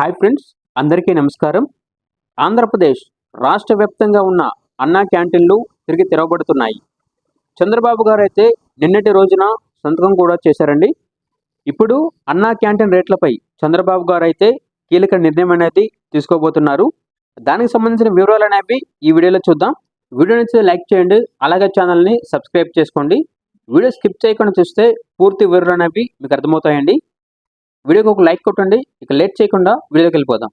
Hi friends అందరికీ నమస్కారం. ఆంధ్రప్రదేశ్ రాష్ట్ర వ్యాప్తంగా ఉన్న అన్నా క్యాంటీన్లు తిరిగి తెరవబడుతున్నాయి. చంద్రబాబు గారు అయితే నిన్నటి రోజున సంతకం కూడా చేశారండి. ఇప్పుడు అన్నా క్యాంటీన్ రేట్లపై చంద్రబాబు గారు అయితే కీలక నిర్ణయం అనేది తీసుకోబోతున్నారు. దానికి సంబంధించిన వివరాలు అనేవి ఈ వీడియోలో చూద్దాం. వీడియో నచ్చితే లైక్ చేయండి అలాగే ఛానల్ని సబ్స్క్రైబ్ చేసుకోండి. వీడియో స్కిప్ చేయకుండా చూస్తే పూర్తి వివరాలు అనేవి మీకు అర్థమవుతాయండి. వీడియోకి ఒక లైక్ కొట్టండి. ఇక లేట్ చేయకుండా వీడియోకి వెళ్ళిపోదాం.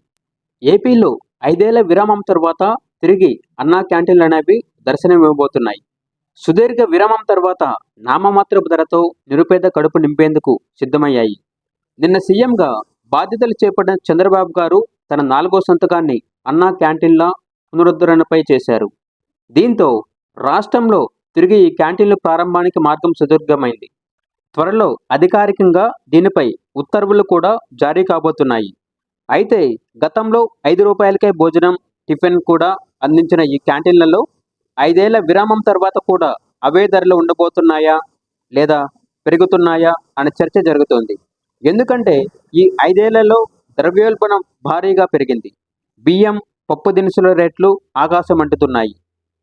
ఏపీలో ఐదేళ్ళ విరామం తర్వాత తిరిగి అన్నా క్యాంటీన్లు అనేవి దర్శనం ఇవ్వబోతున్నాయి సుదీర్ఘ విరామం తర్వాత నామమాత్రపు ధరతో నిరుపేద కడుపు నింపేందుకు సిద్ధమయ్యాయి. నిన్న సీఎంగా బాధ్యతలు చేపట్టిన చంద్రబాబు గారు తన నాలుగో సంతకాన్ని అన్నా క్యాంటీన్ల పునరుద్ధరణపై చేశారు. దీంతో రాష్ట్రంలో తిరిగి ఈ క్యాంటీన్ల ప్రారంభానికి మార్గం సుదీర్ఘమైంది. త్వరలో అధికారికంగా దీనిపై ఉత్తర్వులు కూడా జారీ కాబోతున్నాయి. అయితే గతంలో ఐదు రూపాయలకే భోజనం టిఫిన్ కూడా అందించిన ఈ క్యాంటీన్లలో ఐదేళ్ళ విరామం తర్వాత కూడా అవే ధరలు ఉండబోతున్నాయా? లేదా పెరుగుతున్నాయా? అనే చర్చ జరుగుతోంది. ఎందుకంటే ఈ ఐదేళ్ళలో ద్రవ్యోల్బణం భారీగా పెరిగింది. బియ్యం పప్పు దినుసుల రేట్లు ఆకాశం అంటుతున్నాయి.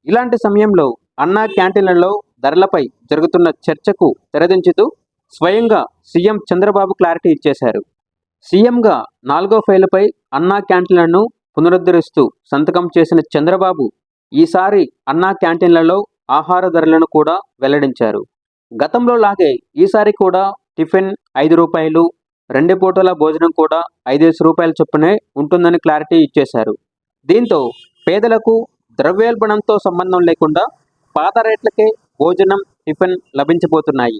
ఇలాంటి సమయంలో అన్నా క్యాంటీన్లలో ధరలపై జరుగుతున్న చర్చకు తెరదించుతూ స్వయంగా సీఎం చంద్రబాబు క్లారిటీ ఇచ్చేశారు. సీఎంగా నాలుగో ఫైలుపై అన్నా క్యాంటీన్లను పునరుద్ధరిస్తూ సంతకం చేసిన చంద్రబాబు ఈసారి అన్నా క్యాంటీన్లలో ఆహార ధరలను కూడా వెల్లడించారు. గతంలో లాగే ఈసారి కూడా టిఫిన్ ఐదు రూపాయలు రెండు పూటల భోజనం కూడా ఐదేసి రూపాయల చొప్పునే ఉంటుందని క్లారిటీ ఇచ్చేశారు. దీంతో పేదలకు ద్రవ్యోల్బణంతో సంబంధం లేకుండా పాత రేట్లకే భోజనం టిఫిన్ లభించబోతున్నాయి.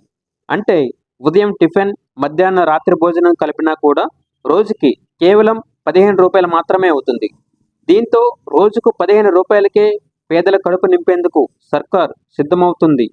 అంటే ఉదయం టిఫిన్ మధ్యాహ్న రాత్రి భోజనం కలిపినా కూడా రోజుకి కేవలం పదిహేను రూపాయలు మాత్రమే అవుతుంది. దీంతో రోజుకు పదిహేను రూపాయలకే పేదల కడుపు నింపేందుకు సర్కార్ సిద్ధమవుతుంది.